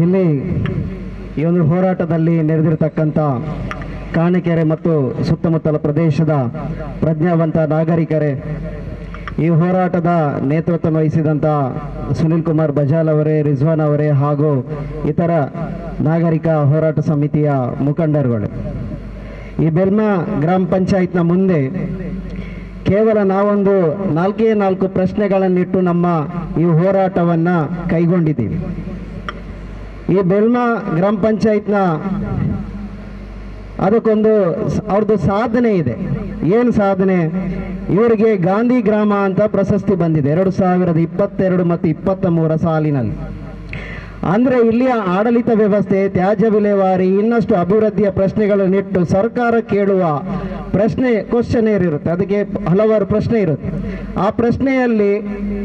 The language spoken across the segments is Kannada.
ಇಲ್ಲಿ ಈ ಒಂದು ಹೋರಾಟದಲ್ಲಿ ನೆರೆದಿರತಕ್ಕಂಥ ಕಾಣಿಕೆರೆ ಮತ್ತು ಸುತ್ತಮುತ್ತಲ ಪ್ರದೇಶದ ಪ್ರಜ್ಞಾವಂತ ನಾಗರಿಕರೇ, ಈ ಹೋರಾಟದ ನೇತೃತ್ವ ವಹಿಸಿದಂಥ ಸುನಿಲ್ ಕುಮಾರ್ ಬಜಾಲ್ ಅವರೇ, ರಿಜ್ವಾನ್ ಅವರೇ ಹಾಗೂ ಇತರ ನಾಗರಿಕ ಹೋರಾಟ ಸಮಿತಿಯ ಮುಖಂಡರುಗಳು. ಈ ಬೆಲ್ಮಾ ಗ್ರಾಮ ಪಂಚಾಯತ್ನ ಮುಂದೆ ಕೇವಲ ನಾವೊಂದು ನಾಲ್ಕೇ ನಾಲ್ಕು ಪ್ರಶ್ನೆಗಳನ್ನಿಟ್ಟು ನಮ್ಮ ಈ ಹೋರಾಟವನ್ನು ಕೈಗೊಂಡಿದ್ದೀವಿ. ಈ ಬೆಲ್ಮಾ ಗ್ರಾಮ ಪಂಚಾಯತ್ನ ಅದಕ್ಕೊಂದು ಅವ್ರದ್ದು ಸಾಧನೆ ಇದೆ. ಏನು ಸಾಧನೆ? ಇವರಿಗೆ ಗಾಂಧಿ ಗ್ರಾಮ ಅಂತ ಪ್ರಶಸ್ತಿ ಬಂದಿದೆ ಎರಡು ಸಾವಿರದ ಇಪ್ಪತ್ತೆರಡು ಮತ್ತು ಇಪ್ಪತ್ತ ಮೂರ ಸಾಲಿನಲ್ಲಿ. ಅಂದ್ರೆ ಇಲ್ಲಿಯ ಆಡಳಿತ ವ್ಯವಸ್ಥೆ ತ್ಯಾಜ್ಯ ವಿಲೇವಾರಿ ಇನ್ನಷ್ಟು ಅಭಿವೃದ್ಧಿಯ ಪ್ರಶ್ನೆಗಳನ್ನಿಟ್ಟು ಸರ್ಕಾರ ಕೇಳುವ ಪ್ರಶ್ನೆ ಕ್ವಶನೇರ್ ಇರುತ್ತೆ. ಅದಕ್ಕೆ ಹಲವಾರು ಪ್ರಶ್ನೆ ಇರುತ್ತೆ. ಆ ಪ್ರಶ್ನೆಯಲ್ಲಿ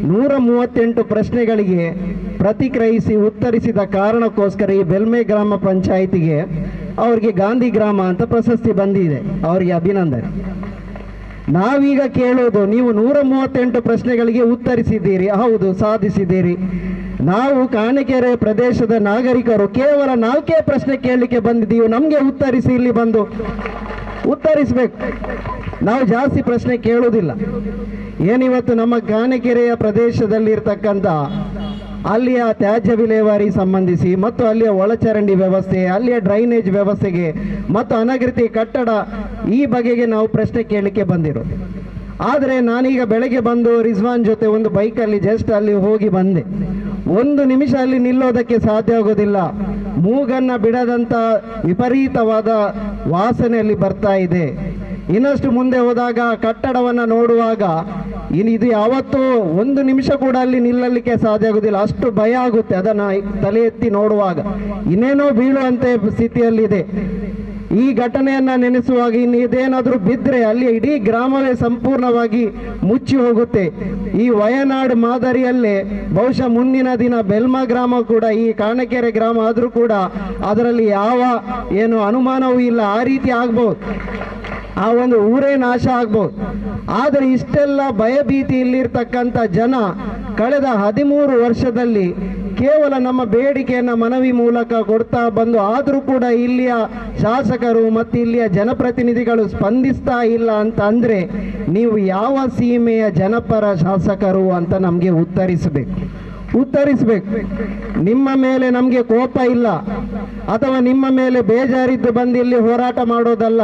ನೂರ ಮೂವತ್ತೆಂಟು ಪ್ರಶ್ನೆಗಳಿಗೆ ಪ್ರತಿಕ್ರಿಯಿಸಿ ಉತ್ತರಿಸಿದ ಕಾರಣಕ್ಕೋಸ್ಕರ ಈ ಬೆಲ್ಮೆ ಗ್ರಾಮ ಪಂಚಾಯಿತಿಗೆ ಅವರಿಗೆ ಗಾಂಧಿ ಗ್ರಾಮ ಅಂತ ಪ್ರಶಸ್ತಿ ಬಂದಿದೆ. ಅವರಿಗೆ ಅಭಿನಂದನೆ. ನಾವೀಗ ಕೇಳೋದು, ನೀವು ನೂರ ಮೂವತ್ತೆಂಟು ಪ್ರಶ್ನೆಗಳಿಗೆ ಉತ್ತರಿಸಿದ್ದೀರಿ, ಹೌದು, ಸಾಧಿಸಿದ್ದೀರಿ. ನಾವು ಕಾಣಿಕೆರೆ ಪ್ರದೇಶದ ನಾಗರಿಕರು, ಕೇವಲ ನಾಲ್ಕೇ ಪ್ರಶ್ನೆ ಕೇಳಲಿಕ್ಕೆ ಬಂದಿದ್ದೀವಿ, ನಮಗೆ ಉತ್ತರಿಸಿ ಇಲ್ಲಿ ಬಂದು. ಉತ್ತರಿಸಬೇಕು. ನಾವು ಜಾಸ್ತಿ ಪ್ರಶ್ನೆ ಕೇಳುವುದಿಲ್ಲ. ಏನಿವತ್ತು ನಮ್ಮ ಕಾಣಿಕೆರೆಯ ಪ್ರದೇಶದಲ್ಲಿ ಇರ್ತಕ್ಕಂಥ ಅಲ್ಲಿಯ ತ್ಯಾಜ್ಯ ವಿಲೇವಾರಿ ಸಂಬಂಧಿಸಿ ಮತ್ತು ಅಲ್ಲಿಯ ಒಳಚರಂಡಿ ವ್ಯವಸ್ಥೆ, ಅಲ್ಲಿಯ ಡ್ರೈನೇಜ್ ವ್ಯವಸ್ಥೆಗೆ ಮತ್ತು ಅನಗೃತಿ ಕಟ್ಟಡ ಈ ಬಗೆಗೆ ನಾವು ಪ್ರಶ್ನೆ ಕೇಳಲಿಕ್ಕೆ ಬಂದಿರೋದು. ಆದರೆ ನಾನೀಗ ಬೆಳಗ್ಗೆ ಬಂದು ರಿಜ್ವಾನ್ ಜೊತೆ ಒಂದು ಬೈಕಲ್ಲಿ ಜಸ್ಟ್ ಅಲ್ಲಿ ಹೋಗಿ ಬಂದೆ. ಒಂದು ನಿಮಿಷ ಅಲ್ಲಿ ನಿಲ್ಲೋದಕ್ಕೆ ಸಾಧ್ಯ ಆಗೋದಿಲ್ಲ. ಮೂಗನ್ನ ಬಿಡದಂಥ ವಿಪರೀತವಾದ ವಾಸನೆಯಲ್ಲಿ ಬರ್ತಾ ಇದೆ. ಇನ್ನಷ್ಟು ಮುಂದೆ ಹೋದಾಗ, ಕಟ್ಟಡವನ್ನು ನೋಡುವಾಗ ಇನ್ನು ಇದು ಯಾವತ್ತೂ ಒಂದು ನಿಮಿಷ ಕೂಡ ಅಲ್ಲಿ ನಿಲ್ಲಲಿಕ್ಕೆ ಸಾಧ್ಯ ಆಗುದಿಲ್ಲ. ಅಷ್ಟು ಭಯ ಆಗುತ್ತೆ ಅದನ್ನ ತಲೆ ಎತ್ತಿ ನೋಡುವಾಗ. ಇನ್ನೇನೋ ಬೀಳುವಂತೆ ಸ್ಥಿತಿಯಲ್ಲಿದೆ. ಈ ಘಟನೆಯನ್ನ ನೆನೆಸುವಾಗ ಇನ್ನು ಇದೇನಾದರೂ ಬಿದ್ದರೆ ಅಲ್ಲಿ ಇಡೀ ಗ್ರಾಮವೇ ಸಂಪೂರ್ಣವಾಗಿ ಮುಚ್ಚಿ ಹೋಗುತ್ತೆ. ಈ ವಯನಾಡ್ ಮಾದರಿಯಲ್ಲೇ ಬಹುಶಃ ಮುಂದಿನ ದಿನ ಬೆಲ್ಮ ಗ್ರಾಮ ಕೂಡ, ಈ ಕಾಣಕೆರೆ ಗ್ರಾಮ ಆದರೂ ಕೂಡ ಅದರಲ್ಲಿ ಯಾವ ಏನು ಅನುಮಾನವೂ ಇಲ್ಲ. ಆ ರೀತಿ ಆಗ್ಬೋದು. ಆ ಒಂದು ಊರೇ ನಾಶ ಆಗ್ಬೋದು. ಆದರೆ ಇಷ್ಟೆಲ್ಲ ಭಯಭೀತಿ ಇಲ್ಲಿರ್ತಕ್ಕಂಥ ಜನ ಕಳೆದ ಹದಿಮೂರು ವರ್ಷದಲ್ಲಿ ಕೇವಲ ನಮ್ಮ ಬೇಡಿಕೆಯನ್ನು ಮನವಿ ಮೂಲಕ ಕೊಡ್ತಾ ಬಂದು ಆದರೂ ಕೂಡ ಇಲ್ಲಿಯ ಶಾಸಕರು ಮತ್ತು ಇಲ್ಲಿಯ ಜನಪ್ರತಿನಿಧಿಗಳು ಸ್ಪಂದಿಸ್ತಾ ಇಲ್ಲ ಅಂತ ಅಂದರೆ ನೀವು ಯಾವ ಸೀಮೆಯ ಜನಪರ ಶಾಸಕರು ಅಂತ ನಮಗೆ ಉತ್ತರಿಸಬೇಕು. ಉತ್ತರಿಸಬೇಕು. ನಿಮ್ಮ ಮೇಲೆ ನಮಗೆ ಕೋಪ ಇಲ್ಲ. ಅಥವಾ ನಿಮ್ಮ ಮೇಲೆ ಬೇಜಾರಿದ್ದು ಬಂದು ಇಲ್ಲಿ ಹೋರಾಟ ಮಾಡೋದಲ್ಲ.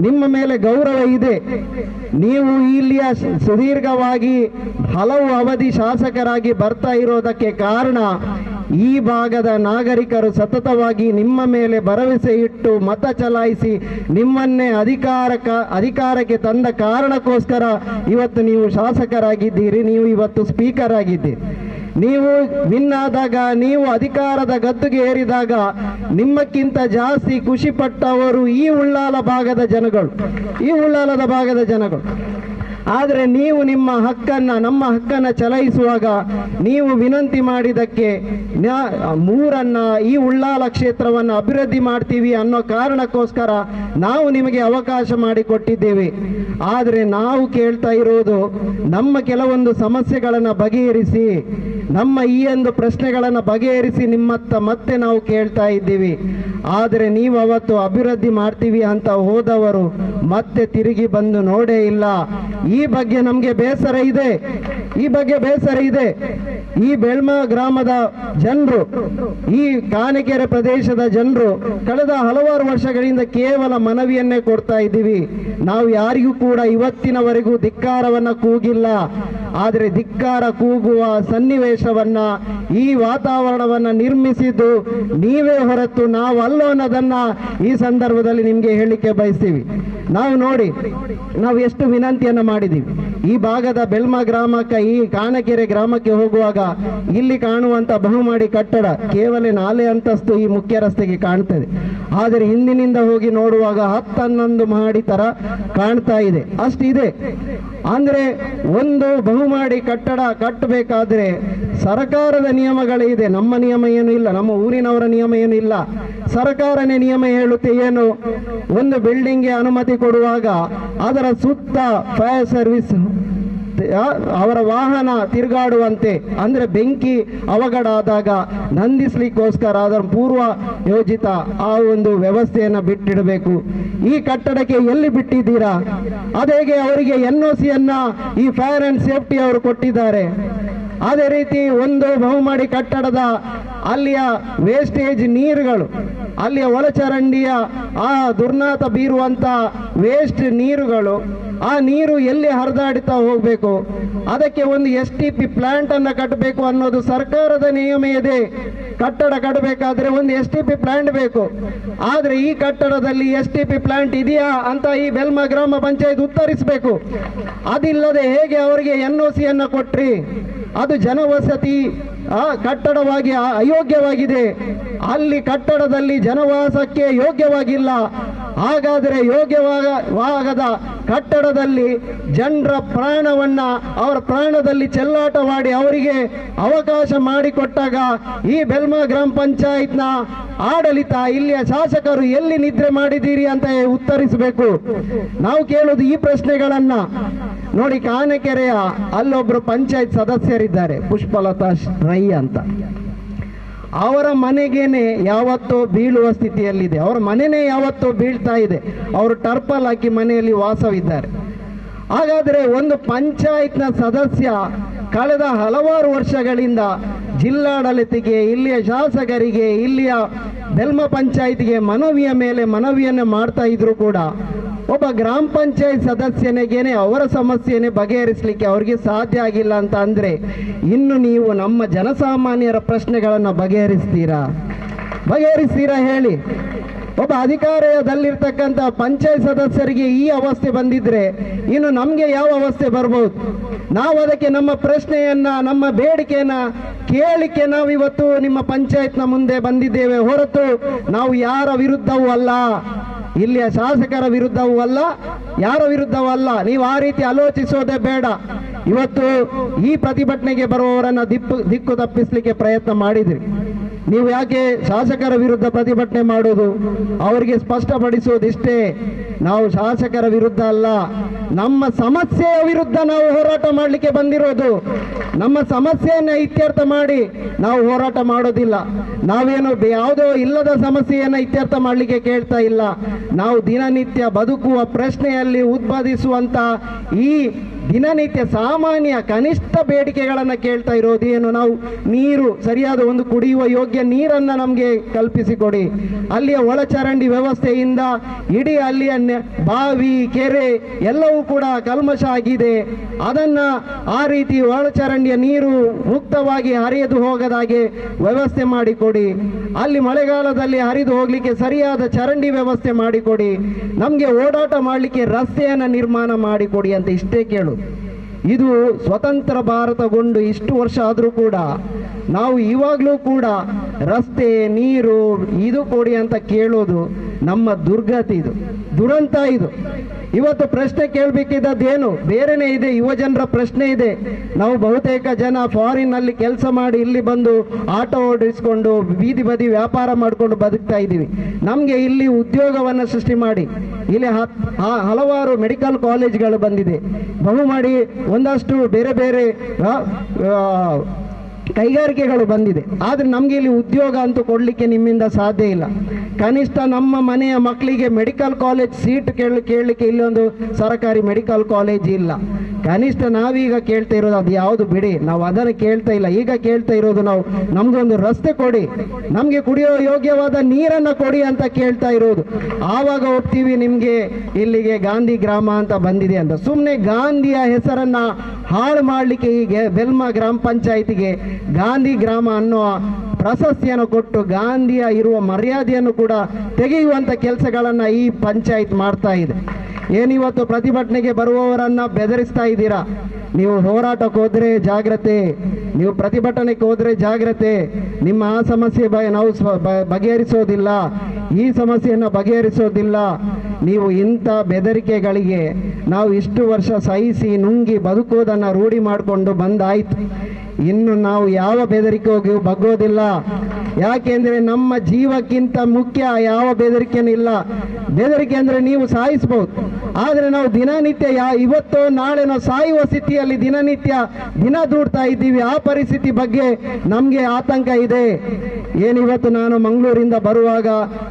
ನಿಮ್ಮ ಮೇಲೆ ಗೌರವ ಇದೆ. ನೀವು ಇಲ್ಲಿಯ ಸುದೀರ್ಘವಾಗಿ ಹಲವು ಅವಧಿ ಶಾಸಕರಾಗಿ ಬರ್ತಾ ಇರೋದಕ್ಕೆ ಕಾರಣ ಈ ಭಾಗದ ನಾಗರಿಕರು ಸತತವಾಗಿ ನಿಮ್ಮ ಮೇಲೆ ಭರವಸೆ ಇಟ್ಟು ಮತ ಚಲಾಯಿಸಿ ನಿಮ್ಮನ್ನೇ ಅಧಿಕಾರಕ, ಅಧಿಕಾರಕ್ಕೆ ತಂದ ಕಾರಣಕ್ಕೋಸ್ಕರ ಇವತ್ತು ನೀವು ಶಾಸಕರಾಗಿದ್ದೀರಿ. ನೀವು ಇವತ್ತು ಸ್ಪೀಕರ್ ಆಗಿದ್ದೀರಿ. ನೀವು ವಿನ್ ನೀವು ಅಧಿಕಾರದ ಗದ್ದುಗೆ ಏರಿದಾಗ ನಿಮ್ಮಕ್ಕಿಂತ ಜಾಸ್ತಿ ಖುಷಿ ಪಟ್ಟವರು ಈ ಉಳ್ಳಾಲ ಭಾಗದ ಜನಗಳು. ಈ ಉಳ್ಳಾಲದ ಭಾಗದ ಜನಗಳು. ಆದರೆ ನೀವು ನಿಮ್ಮ ಹಕ್ಕನ್ನು, ನಮ್ಮ ಹಕ್ಕನ್ನು ಚಲಾಯಿಸುವಾಗ ನೀವು ವಿನಂತಿ ಮಾಡಿದ್ದಕ್ಕೆ ಮೂರನ್ನು ಈ ಉಳ್ಳಾಲ ಕ್ಷೇತ್ರವನ್ನು ಅಭಿವೃದ್ಧಿ ಮಾಡ್ತೀವಿ ಅನ್ನೋ ಕಾರಣಕ್ಕೋಸ್ಕರ ನಾವು ನಿಮಗೆ ಅವಕಾಶ ಮಾಡಿಕೊಟ್ಟಿದ್ದೇವೆ. ಆದರೆ ನಾವು ಕೇಳ್ತಾ ಇರೋದು ನಮ್ಮ ಕೆಲವೊಂದು ಸಮಸ್ಯೆಗಳನ್ನು ಬಗೆಹರಿಸಿ, ನಮ್ಮ ಈ ಒಂದು ಪ್ರಶ್ನೆಗಳನ್ನು ಬಗೆಹರಿಸಿ ನಿಮ್ಮತ್ತ ಮತ್ತೆ ನಾವು ಕೇಳ್ತಾ ಇದ್ದೀವಿ. ಆದರೆ ನೀವು ಅವತ್ತು ಅಭಿವೃದ್ಧಿ ಮಾಡ್ತೀವಿ ಅಂತ ಹೋದವರು ಮತ್ತೆ ತಿರುಗಿ ಬಂದು ನೋಡೇ ಇಲ್ಲ. ಬಗ್ಗೆ ನಮಗೆ ಬೇಸರ ಇದೆ. ಈ ಬಗ್ಗೆ ಬೇಸರ ಇದೆ. ಈ ಬೆಳ್ಮ ಗ್ರಾಮದ ಜನರು, ಈ ಕಾಣಿಕೆರೆ ಪ್ರದೇಶದ ಜನರು ಕಳೆದ ಹಲವಾರು ವರ್ಷಗಳಿಂದ ಕೇವಲ ಮನವಿಯನ್ನೇ ಕೊಡ್ತಾ ಇದ್ದೀವಿ. ನಾವು ಯಾರಿಗೂ ಕೂಡ ಇವತ್ತಿನವರೆಗೂ ಧಿಕ್ಕಾರವನ್ನು ಕೂಗಿಲ್ಲ. ಆದರೆ ಧಿಕ್ಕಾರ ಕೂಗುವ ಸನ್ನಿವೇಶವನ್ನ, ಈ ವಾತಾವರಣವನ್ನ ನಿರ್ಮಿಸಿದ್ದು ನೀವೇ ಹೊರತು ನಾವು ಅಲ್ಲೋ ಅನ್ನೋದನ್ನ ಈ ಸಂದರ್ಭದಲ್ಲಿ ನಿಮಗೆ ಹೇಳಲಿಕ್ಕೆ ಬಯಸ್ತೀವಿ. ನಾವು ನೋಡಿ, ನಾವು ಎಷ್ಟು ವಿನಂತಿಯನ್ನ ಮಾಡಿದ್ದೀವಿ. ಈ ಭಾಗದ ಬೆಲ್ಮ ಗ್ರಾಮಕ್ಕೆ, ಈ ಕಾಣಕೆರೆ ಗ್ರಾಮಕ್ಕೆ ಹೋಗುವಾಗ ಇಲ್ಲಿ ಕಾಣುವಂತ ಬಹುಮಾಡಿ ಕಟ್ಟಡ ಕೇವಲ ನಾಲೆ ಅಂತಸ್ತು ಈ ಮುಖ್ಯ ರಸ್ತೆಗೆ ಕಾಣ್ತದೆ. ಆದರೆ ಹಿಂದಿನಿಂದ ಹೋಗಿ ನೋಡುವಾಗ ಹತ್ತನ್ನೊಂದು ಮಹಡಿ ತರ ಕಾಣ್ತಾ ಇದೆ. ಅಷ್ಟಿದೆ. ಅಂದ್ರೆ ಒಂದು ಬಹುಮಾಡಿ ಕಟ್ಟಡ ಕಟ್ಟಬೇಕಾದ್ರೆ ಸರ್ಕಾರದ ನಿಯಮಗಳೇ ಇದೆ. ನಮ್ಮ ನಿಯಮ ಏನು ಇಲ್ಲ, ನಮ್ಮ ಊರಿನವರ ನಿಯಮ ಏನು ಇಲ್ಲ. ಸರ್ಕಾರನೇ ನಿಯಮ ಹೇಳುತ್ತೆ ಏನು? ಒಂದು ಬಿಲ್ಡಿಂಗ್ಗೆ ಅನುಮತಿ ಕೊಡುವಾಗ ಅದರ ಸುತ್ತ ಫೈರ್ ಸರ್ವಿಸ್ ಅವರ ವಾಹನ ತಿರುಗಾಡುವಂತೆ, ಅಂದರೆ ಬೆಂಕಿ ಅವಘಡ ಆದಾಗ ನಂದಿಸ್ಲಿಕ್ಕೋಸ್ಕರ ಅದರ ಪೂರ್ವ ಯೋಜಿತ ಆ ಒಂದು ವ್ಯವಸ್ಥೆಯನ್ನು ಬಿಟ್ಟಿಡಬೇಕು. ಈ ಕಟ್ಟಡಕ್ಕೆ ಎಲ್ಲಿ ಬಿಟ್ಟಿದ್ದೀರಾ? ಅದೇಗೆ ಅವರಿಗೆ ಎನ್ ಒ ಸಿಯನ್ನು ಈ ಫೈರ್ ಅಂಡ್ ಸೇಫ್ಟಿ ಅವರು ಕೊಟ್ಟಿದ್ದಾರೆ. ಅದೇ ರೀತಿ ಒಂದು ಬಹುಮಾಡಿ ಕಟ್ಟಡದ ಅಲ್ಲಿಯ ವೇಸ್ಟೇಜ್ ನೀರುಗಳು, ಅಲ್ಲಿಯ ಒಳಚರಂಡಿಯ ಆ ದುರ್ನಾತ ಬೀರುವಂತ ವೇಸ್ಟ್ ನೀರುಗಳು ಆ ನೀರು ಎಲ್ಲಿ ಹರಿದಾಡ್ತಾ ಹೋಗಬೇಕು? ಅದಕ್ಕೆ ಒಂದು ಎಸ್ ಟಿ ಪಿ ಪ್ಲಾಂಟ್ ಅನ್ನ ಕಟ್ಟಬೇಕು ಅನ್ನೋದು ಸರ್ಕಾರದ ನಿಯಮ ಇದೆ ಕಟ್ಟಡ ಕಟ್ಟಬೇಕಾದ್ರೆ ಒಂದು ಎಸ್ ಟಿ ಪಿ ಪ್ಲಾಂಟ್ ಬೇಕು. ಆದರೆ ಈ ಕಟ್ಟಡದಲ್ಲಿ ಎಸ್ ಟಿ ಪಿ ಪ್ಲಾಂಟ್ ಇದೆಯಾ ಅಂತ ಈ ಬೆಲ್ಮ ಗ್ರಾಮ ಪಂಚಾಯತ್ ಉತ್ತರಿಸಬೇಕು. ಅದಿಲ್ಲದೆ ಹೇಗೆ ಅವರಿಗೆ ಎನ್ ಒ ಸಿಯನ್ನು ಕೊಟ್ರಿ? ಅದು ಜನವಸತಿ, ಆ, ಕಟ್ಟಡವಾಗಿ ಅಯೋಗ್ಯವಾಗಿದೆ. ಅಲ್ಲಿ ಕಟ್ಟಡದಲ್ಲಿ ಜನವಾಸಕ್ಕೆ ಯೋಗ್ಯವಾಗಿಲ್ಲ. ಹಾಗಾದರೆ ಯೋಗ್ಯವಾಗ ವಾಗದ ಕಟ್ಟಡದಲ್ಲಿ ಜನರ ಪ್ರಾಣವನ್ನ ಅವರ ಪ್ರಾಣದಲ್ಲಿ ಚೆಲ್ಲಾಟವಾಡಿ ಅವರಿಗೆ ಅವಕಾಶ ಮಾಡಿಕೊಟ್ಟಾಗ ಈ ಬೆಲ್ಮಾ ಗ್ರಾಮ ಪಂಚಾಯತ್ನ ಆಡಳಿತ ಇಲ್ಲಿಯ ಶಾಸಕರು ಎಲ್ಲಿ ನಿದ್ರೆ ಮಾಡಿದ್ದೀರಿ ಅಂತ ಉತ್ತರಿಸಬೇಕು. ನಾವು ಕೇಳುವುದು ಈ ಪ್ರಶ್ನೆಗಳನ್ನ. ನೋಡಿ, ಕಾನಕೆರೆಯ ಅಲ್ಲೊಬ್ರು ಪಂಚಾಯತ್ ಸದಸ್ಯರಿದ್ದಾರೆ, ಪುಷ್ಪಲತಾ ರೈ ಅಂತ. ಅವರ ಮನೆಗೇನೆ ಯಾವತ್ತೋ ಬೀಳುವ ಸ್ಥಿತಿಯಲ್ಲಿದೆ. ಅವರ ಮನೆನೇ ಯಾವತ್ತೋ ಬೀಳ್ತಾ ಇದೆ. ಅವರು ಟರ್ಪಲ್ ಹಾಕಿ ಮನೆಯಲ್ಲಿ ವಾಸವಿದ್ದಾರೆ. ಹಾಗಾದರೆ ಒಂದು ಪಂಚಾಯತ್ನ ಸದಸ್ಯ ಕಳೆದ ಹಲವಾರು ವರ್ಷಗಳಿಂದ ಜಿಲ್ಲಾಡಳಿತಿಗೆ ಇಲ್ಲಿಯ ಶಾಸಕರಿಗೆ, ಇಲ್ಲಿಯ ಬೆಲ್ಮ ಪಂಚಾಯತ್ಗೆ ಮನವಿಯ ಮೇಲೆ ಮನವಿಯನ್ನು ಮಾಡ್ತಾ ಇದ್ರು ಕೂಡ ಒಬ್ಬ ಗ್ರಾಮ ಪಂಚಾಯತ್ ಸದಸ್ಯನಿಗೇನೆ ಅವರ ಸಮಸ್ಯೆನೇ ಬಗೆಹರಿಸಲಿಕ್ಕೆ ಅವರಿಗೆ ಸಾಧ್ಯ ಆಗಿಲ್ಲ ಅಂತ ಅಂದರೆ ಇನ್ನು ನೀವು ನಮ್ಮ ಜನಸಾಮಾನ್ಯರ ಪ್ರಶ್ನೆಗಳನ್ನು ಬಗೆಹರಿಸ್ತೀರಾ? ಬಗೆಹರಿಸ್ತೀರಾ ಹೇಳಿ. ಒಬ್ಬ ಅಧಿಕಾರದಲ್ಲಿರ್ತಕ್ಕಂಥ ಪಂಚಾಯತ್ ಸದಸ್ಯರಿಗೆ ಈ ಅವಸ್ಥೆ ಬಂದಿದ್ರೆ ಇನ್ನು ನಮಗೆ ಯಾವ ಅವಸ್ಥೆ ಬರ್ಬೋದು? ನಾವು ಅದಕ್ಕೆ ನಮ್ಮ ಪ್ರಶ್ನೆಯನ್ನ, ನಮ್ಮ ಬೇಡಿಕೆಯನ್ನ ಕೇಳಿಕೆ ನಾವು ಇವತ್ತು ನಿಮ್ಮ ಪಂಚಾಯತ್ನ ಮುಂದೆ ಬಂದಿದ್ದೇವೆ ಹೊರತು ನಾವು ಯಾರ ವಿರುದ್ಧವೂ ಅಲ್ಲ. ಇಲ್ಲಿಯ ಶಾಸಕರ ವಿರುದ್ಧವೂ ಅಲ್ಲ, ಯಾರ ವಿರುದ್ಧವೂ ಅಲ್ಲ. ನೀವು ಆ ರೀತಿ ಆಲೋಚಿಸೋದೇ ಬೇಡ. ಇವತ್ತು ಈ ಪ್ರತಿಭಟನೆಗೆ ಬರುವವರನ್ನ ದಿಪ್ಪು, ದಿಕ್ಕು ತಪ್ಪಿಸಲಿಕ್ಕೆ ಪ್ರಯತ್ನ ಮಾಡಿದ್ರಿ. ನೀವು ಯಾಕೆ ಶಾಸಕರ ವಿರುದ್ಧ ಪ್ರತಿಭಟನೆ ಮಾಡೋದು ಅವರಿಗೆ ಸ್ಪಷ್ಟಪಡಿಸುವುದಿಷ್ಟೇ, ನಾವು ಶಾಸಕರ ವಿರುದ್ಧ ಅಲ್ಲ, ನಮ್ಮ ಸಮಸ್ಯೆಯ ವಿರುದ್ಧ ನಾವು ಹೋರಾಟ ಮಾಡಲಿಕ್ಕೆ ಬಂದಿರೋದು. ನಮ್ಮ ಸಮಸ್ಯೆಯನ್ನು ಇತ್ಯರ್ಥ ಮಾಡಿ ನಾವು ಹೋರಾಟ ಮಾಡೋದಿಲ್ಲ. ನಾವೇನು ಯಾವುದೋ ಇಲ್ಲದ ಸಮಸ್ಯೆಯನ್ನು ಇತ್ಯರ್ಥ ಮಾಡಲಿಕ್ಕೆ ಕೇಳ್ತಾ ಇಲ್ಲ. ನಾವು ದಿನನಿತ್ಯ ಬದುಕುವ ಪ್ರಶ್ನೆಯಲ್ಲಿ ಉದ್ಭವಿಸುವಂತ ಈ ದಿನನಿತ್ಯ ಸಾಮಾನ್ಯ ಕನಿಷ್ಠ ಬೇಡಿಕೆಗಳನ್ನು ಕೇಳ್ತಾ ಇರೋದೇನು ನಾವು ನೀರು, ಸರಿಯಾದ ಒಂದು ಕುಡಿಯುವ ಯೋಗ್ಯ ನೀರನ್ನ ನಮಗೆ ಕಲ್ಪಿಸಿಕೊಡಿ. ಅಲ್ಲಿಯ ಒಳಚರಂಡಿ ವ್ಯವಸ್ಥೆಯಿಂದ ಇಡೀ ಅಲ್ಲಿಯ ಬಾವಿ, ಕೆರೆ ಎಲ್ಲವೂ ಕೂಡ ಕಲ್ಮಶ ಆಗಿದೆ. ಅದನ್ನ ಆ ರೀತಿ ಒಳಚರಂಡಿಯ ನೀರು ಮುಕ್ತವಾಗಿ ಹರಿಯದು ಹೋಗದಾಗೆ ವ್ಯವಸ್ಥೆ ಮಾಡಿಕೊಡಿ. ಅಲ್ಲಿ ಮಳೆಗಾಲದಲ್ಲಿ ಹರಿದು ಹೋಗಲಿಕ್ಕೆ ಸರಿಯಾದ ಚರಂಡಿ ವ್ಯವಸ್ಥೆ ಮಾಡಿಕೊಡಿ. ನಮಗೆ ಓಡಾಟ ಮಾಡಲಿಕ್ಕೆ ರಸ್ತೆಯನ್ನು ನಿರ್ಮಾಣ ಮಾಡಿಕೊಡಿ ಅಂತ ಇಷ್ಟೇ ಕೇಳು. ಇದು ಸ್ವತಂತ್ರ ಭಾರತಗೊಂಡು ಇಷ್ಟು ವರ್ಷ ಆದರೂ ಕೂಡ ನಾವು ಇವಾಗಲೂ ಕೂಡ ರಸ್ತೆ, ನೀರು, ಇದು ಕೊಡಿ ಅಂತ ಕೇಳೋದು ನಮ್ಮ ದುರ್ಗತಿ ಇದು, ದುರಂತ ಇದು. ಇವತ್ತು ಪ್ರಶ್ನೆ ಕೇಳಬೇಕಿದ್ದದ್ದೇನು? ಬೇರೆನೇ ಇದೆ, ಯುವ ಜನರ ಪ್ರಶ್ನೆ ಇದೆ. ನಾವು ಬಹುತೇಕ ಜನ ಫಾರಿನ್ನಲ್ಲಿ ಕೆಲಸ ಮಾಡಿ ಇಲ್ಲಿ ಬಂದು ಆಟೋ ಓಡಿಸ್ಕೊಂಡು ಬೀದಿ ಬದಿ ವ್ಯಾಪಾರ ಮಾಡಿಕೊಂಡು ಬದುಕ್ತಾ ಇದ್ದೀವಿ. ನಮಗೆ ಇಲ್ಲಿ ಉದ್ಯೋಗವನ್ನು ಸೃಷ್ಟಿ ಮಾಡಿ. ಇಲ್ಲಿ ಹಲವಾರು ಮೆಡಿಕಲ್ ಕಾಲೇಜ್ಗಳು ಬಂದಿದೆ. ಬಹು ಮಾಡಿ ಒಂದಷ್ಟು ಬೇರೆ ಬೇರೆ ಕೈಗಾರಿಕೆಗಳು ಬಂದಿದೆ. ಆದರೆ ನಮಗೆ ಇಲ್ಲಿ ಉದ್ಯೋಗ ಅಂತೂ ಕೊಡಲಿಕ್ಕೆ ನಿಮ್ಮಿಂದ ಸಾಧ್ಯ ಇಲ್ಲ. ಕನಿಷ್ಠ ನಮ್ಮ ಮನೆಯ ಮಕ್ಕಳಿಗೆ ಮೆಡಿಕಲ್ ಕಾಲೇಜ್ ಸೀಟ್ ಕೇಳ, ಕೇಳಲಿಕ್ಕೆ ಇಲ್ಲೊಂದು ಸರ್ಕಾರಿ ಮೆಡಿಕಲ್ ಕಾಲೇಜ್ ಇಲ್ಲ. ಕನಿಷ್ಠ ನಾವೀಗ ಕೇಳ್ತಾ ಇರೋದು ಅದು ಯಾವುದು ಬಿಡಿ. ನಾವು ಅದನ್ನು ಕೇಳ್ತಾ ಇಲ್ಲ. ಈಗ ಕೇಳ್ತಾ ಇರೋದು ನಾವು ನಮ್ಗೊಂದು ರಸ್ತೆ ಕೊಡಿ. ನಮಗೆ ಕುಡಿಯೋ ಯೋಗ್ಯವಾದ ನೀರನ್ನು ಕೊಡಿ ಅಂತ ಕೇಳ್ತಾ ಇರೋದು. ಆವಾಗ ಹೋಗ್ತೀವಿ ನಿಮಗೆ ಇಲ್ಲಿಗೆ ಗಾಂಧಿ ಗ್ರಾಮ ಅಂತ ಬಂದಿದೆ ಅಂತ. ಸುಮ್ಮನೆ ಗಾಂಧಿಯ ಹೆಸರನ್ನು ಹಾಳು ಮಾಡಲಿಕ್ಕೆ ಈಗ ಬೆಲ್ಮ ಗ್ರಾಮ ಪಂಚಾಯಿತಿಗೆ ಗಾಂಧಿ ಗ್ರಾಮ ಅನ್ನೋ ಪ್ರಶಸ್ತಿಯನ್ನು ಕೊಟ್ಟು ಗಾಂಧಿಯ ಇರುವ ಮರ್ಯಾದೆಯನ್ನು ಕೂಡ ತೆಗೆಯುವಂಥ ಕೆಲಸಗಳನ್ನು ಈ ಪಂಚಾಯತ್ ಮಾಡ್ತಾ ಇದೆ. ಏನಿವತ್ತು ಪ್ರತಿಭಟನೆಗೆ ಬರುವವರನ್ನು ಬೆದರಿಸ್ತಾ ಇದ್ದೀರಾ? ನೀವು ಹೋರಾಟಕ್ಕೆ ಹೋದರೆ ಜಾಗ್ರತೆ, ನೀವು ಪ್ರತಿಭಟನೆಗೆ ಹೋದರೆ ಜಾಗ್ರತೆ, ನಿಮ್ಮ ಆ ಸಮಸ್ಯೆ ಬ, ನಾವು ಬಗೆಹರಿಸೋದಿಲ್ಲ, ಈ ಸಮಸ್ಯೆಯನ್ನು ಬಗೆಹರಿಸೋದಿಲ್ಲ. ನೀವು ಇಂಥ ಬೆದರಿಕೆಗಳಿಗೆ ನಾವು ಇಷ್ಟು ವರ್ಷ ಸಹಿಸಿ ನುಂಗಿ ಬದುಕೋದನ್ನು ರೂಢಿ ಮಾಡಿಕೊಂಡು ಬಂದಾಯ್ತು. ಇನ್ನು ನಾವು ಯಾವ ಬೆದರಿಕೆಗೂ ಬಗ್ಗೋದಿಲ್ಲ. ಯಾಕೆಂದ್ರೆ ನಮ್ಮ ಜೀವಕ್ಕಿಂತ ಮುಖ್ಯ ಯಾವ ಬೆದರಿಕೆನೂ ಇಲ್ಲ. ಬೆದರಿಕೆ ಅಂದ್ರೆ ನೀವು ಸಾಯಿಸ್ಬೋದು. ಆದರೆ ನಾವು ದಿನನಿತ್ಯ ಯಾ ಇವತ್ತು ನಾಳೆ ನಾವು ಸಾಯುವ ಸ್ಥಿತಿಯಲ್ಲಿ ದಿನನಿತ್ಯ ದಿನ ದೂಡ್ತಾ ಇದ್ದೀವಿ. ಆ ಪರಿಸ್ಥಿತಿ ಬಗ್ಗೆ ನಮಗೆ ಆತಂಕ ಇದೆ. ಏನಿವತ್ತು ನಾನು ಮಂಗಳೂರಿಂದ ಬರುವಾಗ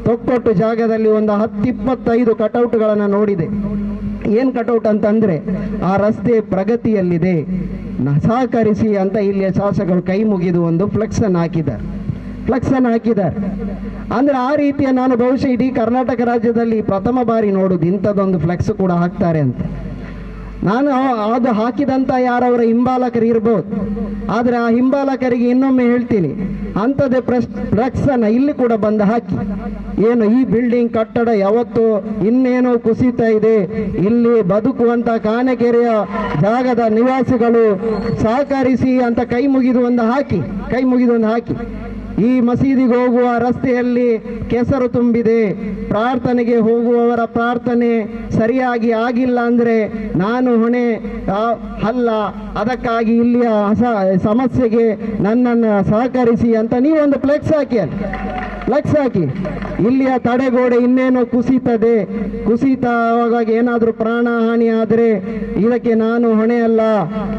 ತೊಕ್ಕೊಟ್ಟು ಜಾಗದಲ್ಲಿ ಒಂದು ಹತ್ತಿಪ್ಪತ್ತೈದು ಕಟೌಟ್ಗಳನ್ನು ನೋಡಿದೆ. ಏನು ಕಟೌಟ್ ಅಂತಂದ್ರೆ ಆ ರಸ್ತೆ ಪ್ರಗತಿಯಲ್ಲಿದೆ. ಸಹಕರಿಸಿ ಅಂತ ಇಲ್ಲಿಯ ಶಾಸಕರು ಕೈ ಮುಗಿದು ಒಂದು ಫ್ಲೆಕ್ಸ್ ಅನ್ನು ಹಾಕಿದ್ದಾರೆ. ಫ್ಲೆಕ್ಸ್ ಅನ್ನು ಹಾಕಿದ್ದಾರೆ. ಅಂದ್ರೆ ಆ ರೀತಿಯ ನಾನು ಬಹುಶಃ ಇಡೀ ಕರ್ನಾಟಕ ರಾಜ್ಯದಲ್ಲಿ ಪ್ರಥಮ ಬಾರಿ ನೋಡುದು ಇಂಥದ್ದೊಂದು ಫ್ಲೆಕ್ಸ್ ಕೂಡ ಹಾಕ್ತಾರೆ ಅಂತ. ನಾನು ಅದು ಹಾಕಿದಂಥ ಯಾರವರ ಹಿಂಬಾಲಕರು ಇರ್ಬೋದು. ಆದರೆ ಆ ಹಿಂಬಾಲಕರಿಗೆ ಇನ್ನೊಮ್ಮೆ ಹೇಳ್ತೀನಿ, ಅಂಥದ್ದೇ ಪ್ರಶ್ ಫ್ಲೆಕ್ಸ್ ಅನ್ನ ಇಲ್ಲಿ ಕೂಡ ಬಂದು ಹಾಕಿ. ಏನು ಈ ಬಿಲ್ಡಿಂಗ್ ಕಟ್ಟಡ ಯಾವತ್ತು ಇನ್ನೇನೋ ಕುಸಿತಾ ಇದೆ, ಇಲ್ಲಿ ಬದುಕುವಂಥ ಕಾನಕೆರೆಯ ಜಾಗದ ನಿವಾಸಿಗಳು ಸಹಕರಿಸಿ ಅಂತ ಕೈ ಮುಗಿದು ಒಂದು ಹಾಕಿ, ಕೈ ಮುಗಿದು ಒಂದು ಹಾಕಿ. ಈ ಮಸೀದಿಗೆ ಹೋಗುವ ರಸ್ತೆಯಲ್ಲಿ ಕೆಸರು ತುಂಬಿದೆ. ಪ್ರಾರ್ಥನೆಗೆ ಹೋಗುವವರ ಪ್ರಾರ್ಥನೆ ಸರಿಯಾಗಿ ಆಗಿಲ್ಲ ಅಂದ್ರೆ ನಾನು ಹೊಣೆ ಅಲ್ಲ. ಅದಕ್ಕಾಗಿ ಇಲ್ಲಿಯ ಸಮಸ್ಯೆಗೆ ನನ್ನನ್ನು ಸಹಕರಿಸಿ ಅಂತ ನೀವೊಂದು ಫ್ಲೆಕ್ಸ್ ಹಾಕಿ ಫ್ಲೆಕ್ಸ್ ಹಾಕಿ. ಇಲ್ಲಿಯ ತಡೆಗೋಡೆ ಇನ್ನೇನು ಕುಸಿತದೆ? ಕುಸಿತ ಆವಾಗ ಏನಾದರೂ ಪ್ರಾಣ ಹಾನಿ ಆದರೆ ಇದಕ್ಕೆ ನಾನು ಹೊಣೆ ಅಲ್ಲ.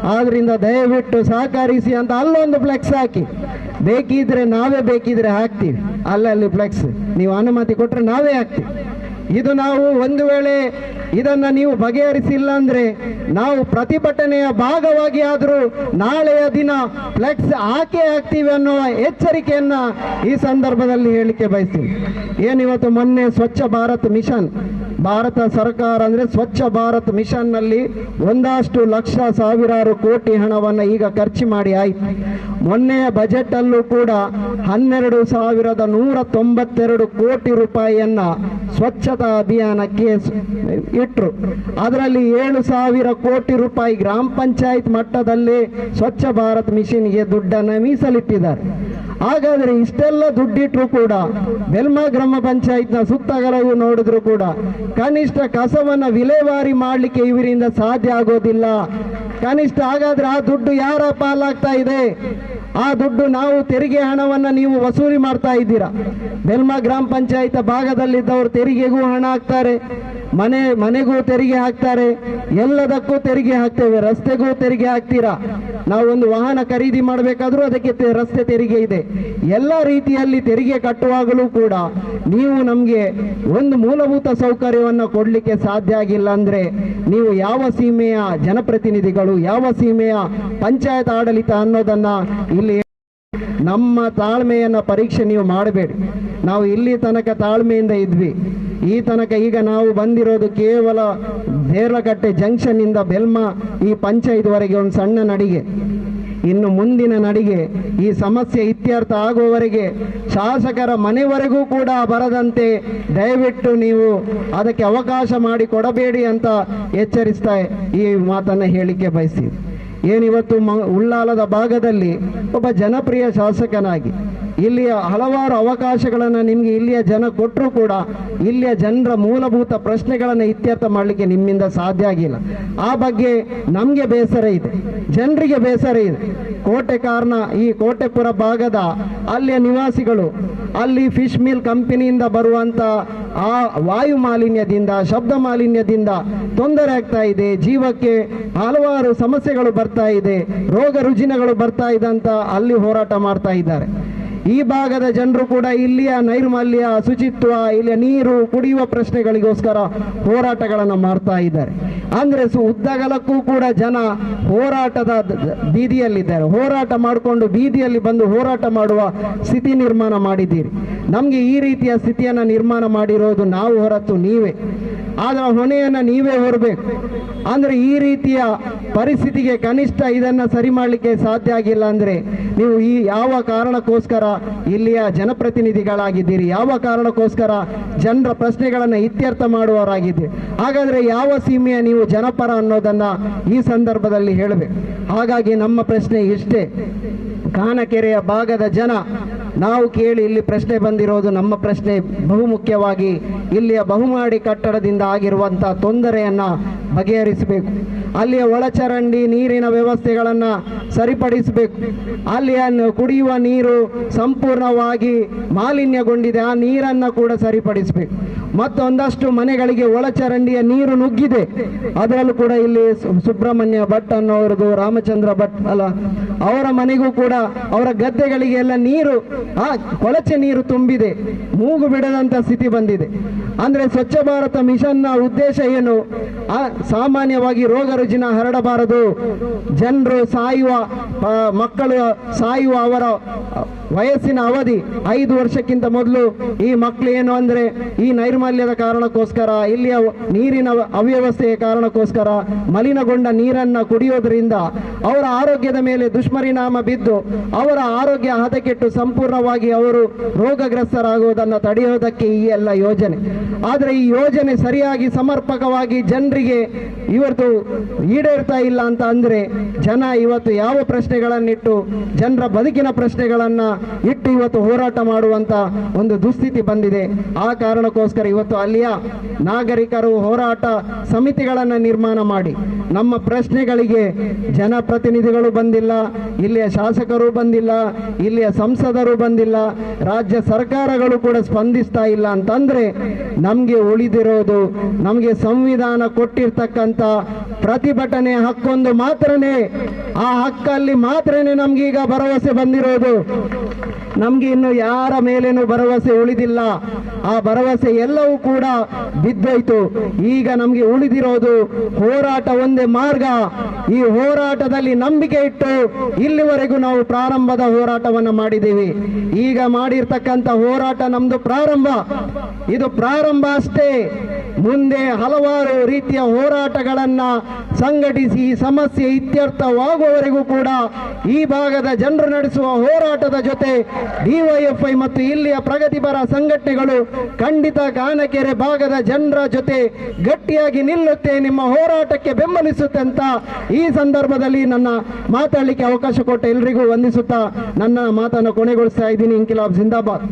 ಆದ್ರಿಂದ ದಯವಿಟ್ಟು ಸಹಕರಿಸಿ ಅಂತ ಅಲ್ಲೊಂದು ಫ್ಲೆಕ್ಸ್ ಹಾಕಿ. ಬೇಕಿದ್ರೆ ನಾವೇ ಬೇಕಿದ್ರೆ ಹಾಕ್ತೀವಿ. ಅಲ್ಲಲ್ಲಿ ಫ್ಲೆಕ್ಸ್ ನೀವು ಅನುಮತಿ ಕೊಟ್ಟರೆ ನಾವೇ ಹಾಕ್ತೀವಿ. ಇದು ನಾವು ಒಂದು ವೇಳೆ ಇದನ್ನ ನೀವು ಬಗೆಹರಿಸಿಲ್ಲ ಅಂದ್ರೆ ನಾವು ಪ್ರತಿಭಟನೆಯ ಭಾಗವಾಗಿ ಆದರೂ ನಾಳೆಯ ದಿನ ಫ್ಲೆಕ್ಸ್ ಹಾಕೇ ಹಾಕ್ತೀವಿ ಅನ್ನುವ ಎಚ್ಚರಿಕೆಯನ್ನ ಈ ಸಂದರ್ಭದಲ್ಲಿ ಹೇಳಿಕೆ ಬಯಸ್ತೀವಿ ಏನಿವತ್ತು ಮೊನ್ನೆ ಸ್ವಚ್ಛ ಭಾರತ್ ಮಿಷನ್, ಭಾರತ ಸರ್ಕಾರ ಅಂದ್ರೆ ಸ್ವಚ್ಛ ಭಾರತ್ ಮಿಷನ್ನಲ್ಲಿ ಒಂದಷ್ಟು ಲಕ್ಷ ಸಾವಿರಾರು ಕೋಟಿ ಹಣವನ್ನು ಈಗ ಖರ್ಚು ಮಾಡಿ ಆಯ್ತು. ಮೊನ್ನೆಯ ಬಜೆಟ್ ಅಲ್ಲೂ ಕೂಡ ಹನ್ನೆರಡು ಸಾವಿರದ ನೂರ ತೊಂಬತ್ತೆರಡು ಕೋಟಿ ರೂಪಾಯಿಯನ್ನ ಸ್ವಚ್ಛತಾ ಅಭಿಯಾನಕ್ಕೆ ಇಟ್ಟರು ಅದರಲ್ಲಿ ಏಳು ಸಾವಿರ ಕೋಟಿ ರೂಪಾಯಿ ಗ್ರಾಮ ಪಂಚಾಯತ್ ಮಟ್ಟದಲ್ಲಿ ಸ್ವಚ್ಛ ಭಾರತ್ ಮಿಷನ್ಗೆ ದುಡ್ಡನ್ನು ಮೀಸಲಿಟ್ಟಿದ್ದಾರೆ. ಹಾಗಾದ್ರೆ ಇಷ್ಟೆಲ್ಲ ದುಡ್ಡಿಟ್ಟರು ಕೂಡ, ಬೆಲ್ಮಾ ಗ್ರಾಮ ಪಂಚಾಯತ್ನ ಸುತ್ತಗಲವು ನೋಡಿದ್ರು ಕೂಡ ಕನಿಷ್ಠ ಕಸವನ್ನ ವಿಲೇವಾರಿ ಮಾಡಲಿಕ್ಕೆ ಇವರಿಂದ ಸಾಧ್ಯ ಆಗೋದಿಲ್ಲ. ಕನಿಷ್ಠ ಹಾಗಾದ್ರೆ ಆ ದುಡ್ಡು ಯಾರ ಪಾಲಾಗ್ತಾ ಇದೆ? ಆ ದುಡ್ಡು ನಾವು ತೆರಿಗೆ ಹಣವನ್ನು ನೀವು ವಸೂಲಿ ಮಾಡ್ತಾ ಇದ್ದೀರಾ? ಬೆಲ್ಮ ಗ್ರಾಮ ಪಂಚಾಯತ್ ಭಾಗದಲ್ಲಿದ್ದವರು ತೆರಿಗೆಗೂ ಹಣ ಹಾಕ್ತಾರೆ. ಮನೆ, ಮನೆಗೂ ತೆರಿಗೆ ಹಾಕ್ತಾರೆ, ಎಲ್ಲದಕ್ಕೂ ತೆರಿಗೆ ಹಾಕ್ತೇವೆ, ರಸ್ತೆಗೂ ತೆರಿಗೆ ಹಾಕ್ತೀರಾ? ನಾವು ಒಂದು ವಾಹನ ಖರೀದಿ ಮಾಡಬೇಕಾದ್ರೂ ಅದಕ್ಕೆ ರಸ್ತೆ ತೆರಿಗೆ ಇದೆ. ಎಲ್ಲ ರೀತಿಯಲ್ಲಿ ತೆರಿಗೆ ಕಟ್ಟುವಾಗಲೂ ಕೂಡ ನೀವು ನಮಗೆ ಒಂದು ಮೂಲಭೂತ ಸೌಕರ್ಯವನ್ನು ಕೊಡಲಿಕ್ಕೆ ಸಾಧ್ಯ ಆಗಿಲ್ಲ ಅಂದರೆ ನೀವು ಯಾವ ಸೀಮೆಯ ಜನಪ್ರತಿನಿಧಿಗಳು, ಯಾವ ಸೀಮೆಯ ಪಂಚಾಯತ್ ಆಡಳಿತ ಅನ್ನೋದನ್ನು ಇಲ್ಲಿ ನಮ್ಮ ತಾಳ್ಮೆಯನ್ನು ಪರೀಕ್ಷೆ ನೀವು ಮಾಡಬೇಡಿ. ನಾವು ಇಲ್ಲಿ ತನಕ ತಾಳ್ಮೆಯಿಂದ ಇದ್ವಿ. ಈ ತನಕ ಈಗ ನಾವು ಬಂದಿರೋದು ಕೇವಲ ದೇರ್ಲಕಟ್ಟೆ ಜಂಕ್ಷನ್ ಇಂದ ಬೆಲ್ಮ ಈ ಪಂಚಾಯತ್ವರೆಗೆ ಒಂದು ಸಣ್ಣ ನಡಿಗೆ. ಇನ್ನು ಮುಂದಿನ ನಡಿಗೆ ಈ ಸಮಸ್ಯೆ ಇತ್ಯರ್ಥ ಆಗುವವರೆಗೆ ಶಾಸಕರ ಮನೆವರೆಗೂ ಕೂಡ ಬರದಂತೆ ದಯವಿಟ್ಟು ನೀವು ಅದಕ್ಕೆ ಅವಕಾಶ ಮಾಡಿ ಕೊಡಬೇಡಿ ಅಂತ ಎಚ್ಚರಿಸ್ತಾ ಈ ಮಾತನ್ನ ಹೇಳಿಕೆ ಬಯಸಿ. ಏನಿವತ್ತು ಮ ಉಳ್ಳಾಲದ ಭಾಗದಲ್ಲಿ ಒಬ್ಬ ಜನಪ್ರಿಯ ಶಾಸಕನಾಗಿ ಇಲ್ಲಿಯ ಹಲವಾರು ಅವಕಾಶಗಳನ್ನು ನಿಮಗೆ ಇಲ್ಲಿಯ ಜನ ಕೊಟ್ಟರೂ ಕೂಡ ಇಲ್ಲಿಯ ಜನರ ಮೂಲಭೂತ ಪ್ರಶ್ನೆಗಳನ್ನು ಇತ್ಯರ್ಥ ಮಾಡಲಿಕ್ಕೆ ನಿಮ್ಮಿಂದ ಸಾಧ್ಯ ಆಗಿಲ್ಲ. ಆ ಬಗ್ಗೆ ನಮಗೆ ಬೇಸರ ಇದೆ. ಜನರಿಗೆ ಬೇಸರ ಇದೆ. ಕೋಟೆ ಕಾರಣ ಈ ಕೋಟೆಪುರ ಭಾಗದ ಅಲ್ಲಿಯ ನಿವಾಸಿಗಳು, ಅಲ್ಲಿ ಫಿಶ್ ಮಿಲ್ ಕಂಪನಿಯಿಂದ ಬರುವಂತ ಆ ವಾಯು ಮಾಲಿನ್ಯದಿಂದ, ಶಬ್ದ ಮಾಲಿನ್ಯದಿಂದ ತೊಂದರೆ ಆಗ್ತಾ ಇದೆ. ಜೀವಕ್ಕೆ ಹಲವಾರು ಸಮಸ್ಯೆಗಳು ಬರ್ತಾ ಇದೆ. ರೋಗ ರುಜಿನಗಳು ಬರ್ತಾ ಇದೆ ಅಂತ ಅಲ್ಲಿ ಹೋರಾಟ ಮಾಡ್ತಾ ಇದ್ದಾರೆ. ಈ ಭಾಗದ ಜನರು ಕೂಡ ಇಲ್ಲಿಯ ನೈರ್ಮಲ್ಯ, ಶುಚಿತ್ವ, ಇಲ್ಲಿಯ ನೀರು ಕುಡಿಯುವ ಪ್ರಶ್ನೆಗಳಿಗೋಸ್ಕರ ಹೋರಾಟಗಳನ್ನು ಮಾಡ್ತಾ ಇದ್ದಾರೆ. ಅಂದರೆ ಉದ್ದಗಲಕ್ಕೂ ಕೂಡ ಜನ ಹೋರಾಟದ ಬೀದಿಯಲ್ಲಿದ್ದಾರೆ. ಹೋರಾಟ ಮಾಡಿಕೊಂಡು ಬೀದಿಯಲ್ಲಿ ಬಂದು ಹೋರಾಟ ಮಾಡುವ ಸ್ಥಿತಿ ನಿರ್ಮಾಣ ಮಾಡಿದ್ದೀರಿ. ನಮಗೆ ಈ ರೀತಿಯ ಸ್ಥಿತಿಯನ್ನು ನಿರ್ಮಾಣ ಮಾಡಿರೋದು ನಾವು ಹೊರತು ನೀವೇ. ಆದರೆ ಹೊಣೆಯನ್ನು ನೀವೇ ಹೊರಬೇಕು. ಅಂದ್ರೆ ಈ ರೀತಿಯ ಪರಿಸ್ಥಿತಿಗೆ ಕನಿಷ್ಠ ಇದನ್ನು ಸರಿ ಮಾಡಲಿಕ್ಕೆ ಸಾಧ್ಯ ಆಗಿಲ್ಲ ಅಂದರೆ ನೀವು ಈ ಯಾವ ಕಾರಣಕ್ಕೋಸ್ಕರ ಇಲ್ಲಿಯ ಜನಪ್ರತಿನಿಧಿಗಳಾಗಿದ್ದೀರಿ? ಯಾವ ಕಾರಣಕ್ಕೋಸ್ಕರ ಜನರ ಪ್ರಶ್ನೆಗಳನ್ನು ಇತ್ಯರ್ಥ ಮಾಡುವವರಾಗಿದ್ದೀರಿ ಹಾಗಾದರೆ ಯಾವ ಸೀಮೆಯ ನೀವು ಜನಪರ ಅನ್ನೋದನ್ನು ಈ ಸಂದರ್ಭದಲ್ಲಿ ಹೇಳಬೇಕು. ಹಾಗಾಗಿ ನಮ್ಮ ಪ್ರಶ್ನೆ ಇಷ್ಟೇ. ಕಾನಕೆರೆಯ ಭಾಗದ ಜನ ನಾವು ಕೇಳಿ ಇಲ್ಲಿ ಪ್ರಶ್ನೆ ಬಂದಿರೋದು ನಮ್ಮ ಪ್ರಶ್ನೆ ಬಹುಮುಖ್ಯವಾಗಿ ಇಲ್ಲಿಯ ಬಹುಮಾಡಿ ಕಟ್ಟಡದಿಂದ ಆಗಿರುವಂಥ ತೊಂದರೆಯನ್ನ ಬಗೆಹರಿಸಬೇಕು. ಅಲ್ಲಿಯ ಒಳಚರಂಡಿ ನೀರಿನ ವ್ಯವಸ್ಥೆಗಳನ್ನು ಸರಿಪಡಿಸಬೇಕು. ಅಲ್ಲಿಯ ಕುಡಿಯುವ ನೀರು ಸಂಪೂರ್ಣವಾಗಿ ಮಾಲಿನ್ಯಗೊಂಡಿದೆ. ಆ ನೀರನ್ನು ಕೂಡ ಸರಿಪಡಿಸಬೇಕು. ಮತ್ತು ಒಂದಷ್ಟು ಮನೆಗಳಿಗೆ ಒಳಚರಂಡಿಯ ನೀರು ನುಗ್ಗಿದೆ. ಅದರಲ್ಲೂ ಕೂಡ ಇಲ್ಲಿ ಸುಬ್ರಹ್ಮಣ್ಯ ಭಟ್ ಅನ್ನೋರದು, ರಾಮಚಂದ್ರ ಭಟ್ ಅಲ್ಲ, ಅವರ ಮನೆಗೂ ಕೂಡ ಅವರ ಗದ್ದೆಗಳಿಗೆ ಎಲ್ಲ ನೀರು, ಆ, ಕೊಳಚೆ ನೀರು ತುಂಬಿದೆ. ಮೂಗು ಬಿಡದಂತ ಸ್ಥಿತಿ ಬಂದಿದೆ. ಅಂದ್ರೆ ಸ್ವಚ್ಛ ಭಾರತ ಮಿಷನ್ನ ಉದ್ದೇಶ ಏನು? ಸಾಮಾನ್ಯವಾಗಿ ರೋಗ ರುಜಿನ ಹರಡಬಾರದು. ಜನರು ಸಾಯುವ ಮಕ್ಕಳು ಸಾಯುವ ಅವರ ವಯಸ್ಸಿನ ಅವಧಿ ಐದು ವರ್ಷಕ್ಕಿಂತ ಮೊದಲು. ಈ ಮಕ್ಕಳು ಏನು ಅಂದ್ರೆ ಈ ನೈರ್ಮಲ್ಯದ ಕಾರಣಕ್ಕೋಸ್ಕರ, ಇಲ್ಲಿಯ ನೀರಿನ ಅವ್ಯವಸ್ಥೆಯ ಕಾರಣಕ್ಕೋಸ್ಕರ ಮಲಿನಗೊಂಡ ನೀರನ್ನ ಕುಡಿಯೋದ್ರಿಂದ ಅವರ ಆರೋಗ್ಯದ ಮೇಲೆ ದುಷ್ಪರಿಣಾಮ ಬಿದ್ದು, ಅವರ ಆರೋಗ್ಯ ಹದಗೆಟ್ಟು ಸಂಪೂರ್ಣವಾಗಿ ಅವರು ರೋಗಗ್ರಸ್ತರಾಗುವುದನ್ನು ತಡೆಯೋದಕ್ಕೆ ಈ ಎಲ್ಲ ಯೋಜನೆ. ಆದರೆ ಈ ಯೋಜನೆ ಸರಿಯಾಗಿ ಸಮರ್ಪಕವಾಗಿ ಜನರಿಗೆ ಇವತ್ತು ಈಡೇರ್ತಾ ಇಲ್ಲ ಅಂತ ಅಂದರೆ ಜನ ಇವತ್ತು ಯಾವ ಪ್ರಶ್ನೆಗಳನ್ನಿಟ್ಟು, ಜನರ ಬದುಕಿನ ಪ್ರಶ್ನೆಗಳನ್ನು ಇಟ್ಟು ಇವತ್ತು ಹೋರಾಟ ಮಾಡುವಂಥ ಒಂದು ದುಸ್ಥಿತಿ ಬಂದಿದೆ. ಆ ಕಾರಣಕ್ಕೋಸ್ಕರ ಇವತ್ತು ಅಲ್ಲಿಯ ನಾಗರಿಕರು ಹೋರಾಟ ಸಮಿತಿಗಳನ್ನು ನಿರ್ಮಾಣ ಮಾಡಿ. ನಮ್ಮ ಪ್ರಶ್ನೆಗಳಿಗೆ ಜನಪ್ರತಿನಿಧಿಗಳು ಬಂದಿಲ್ಲ, ಇಲ್ಲಿಯ ಶಾಸಕರು ಬಂದಿಲ್ಲ, ಇಲ್ಲಿಯ ಸಂಸದರು ಬಂದಿಲ್ಲ, ರಾಜ್ಯ ಸರ್ಕಾರಗಳು ಕೂಡ ಸ್ಪಂದಿಸ್ತಾ ಇಲ್ಲ ಅಂತಂದ್ರೆ ನಮ್ಗೆ ಉಳಿದಿರೋದು ನಮಗೆ ಸಂವಿಧಾನ ಕೊಟ್ಟಿರ್ತಕ್ಕಂಥ ಪ್ರತಿಭಟನೆ ಹಕ್ಕೊಂದು ಮಾತ್ರನೇ, ಆ ಹಕ್ಕಲ್ಲಿ ಮಾತ್ರನೇ ನಮ್ಗೀಗ ಭರವಸೆ ಬಂದಿರೋದು. ನಮ್ಗೆ ಇನ್ನು ಯಾರ ಮೇಲೇನು ಭರವಸೆ ಉಳಿದಿಲ್ಲ. ಆ ಭರವಸೆ ಎಲ್ಲವೂ ಕೂಡ ಬಿದ್ದೋಯ್ತು. ಈಗ ನಮ್ಗೆ ಉಳಿದಿರೋದು ಹೋರಾಟ ಒಂದೇ ಮಾರ್ಗ. ಈ ಹೋರಾಟದಲ್ಲಿ ನಂಬಿಕೆ ಇಟ್ಟು ಇಲ್ಲಿವರೆಗೂ ನಾವು ಪ್ರಾರಂಭದ ಹೋರಾಟವನ್ನು ಮಾಡಿದ್ದೀವಿ. ಈಗ ಮಾಡಿರ್ತಕ್ಕಂಥ ಹೋರಾಟ ನಮ್ದು ಪ್ರಾರಂಭ. ಇದು ಪ್ರಾರಂಭ ಅಷ್ಟೇ. ಮುಂದೆ ಹಲವಾರು ರೀತಿಯ ಹೋರಾಟಗಳನ್ನು ಸಂಘಟಿಸಿ ಸಮಸ್ಯೆ ಇತ್ಯರ್ಥವಾಗುವವರೆಗೂ ಕೂಡ ಈ ಭಾಗದ ಜನರು ನಡೆಸುವ ಹೋರಾಟದ ಜೊತೆ ಡಿವೈಎಫ್ಐ ಮತ್ತು ಇಲ್ಲಿಯ ಪ್ರಗತಿಪರ ಸಂಘಟನೆಗಳು ಖಂಡಿತ ಕಾನಕೆರೆ ಭಾಗದ ಜನರ ಜೊತೆ ಗಟ್ಟಿಯಾಗಿ ನಿಲ್ಲುತ್ತೆ, ನಿಮ್ಮ ಹೋರಾಟಕ್ಕೆ ಬೆಂಬಲಿಸುತ್ತೆ ಅಂತ ಈ ಸಂದರ್ಭದಲ್ಲಿ ನನ್ನ ಮಾತಾಡಲಿಕ್ಕೆ ಅವಕಾಶ ಕೊಟ್ಟ ಎಲ್ರಿಗೂ ವಂದಿಸುತ್ತಾ ನನ್ನ ಮಾತನ್ನು ಕೊನೆಗೊಳಿಸ್ತಾ ಇದ್ದೀನಿ ಇಂಕಿಲಾಬ್ ಜಿಂದಾಬಾದ್.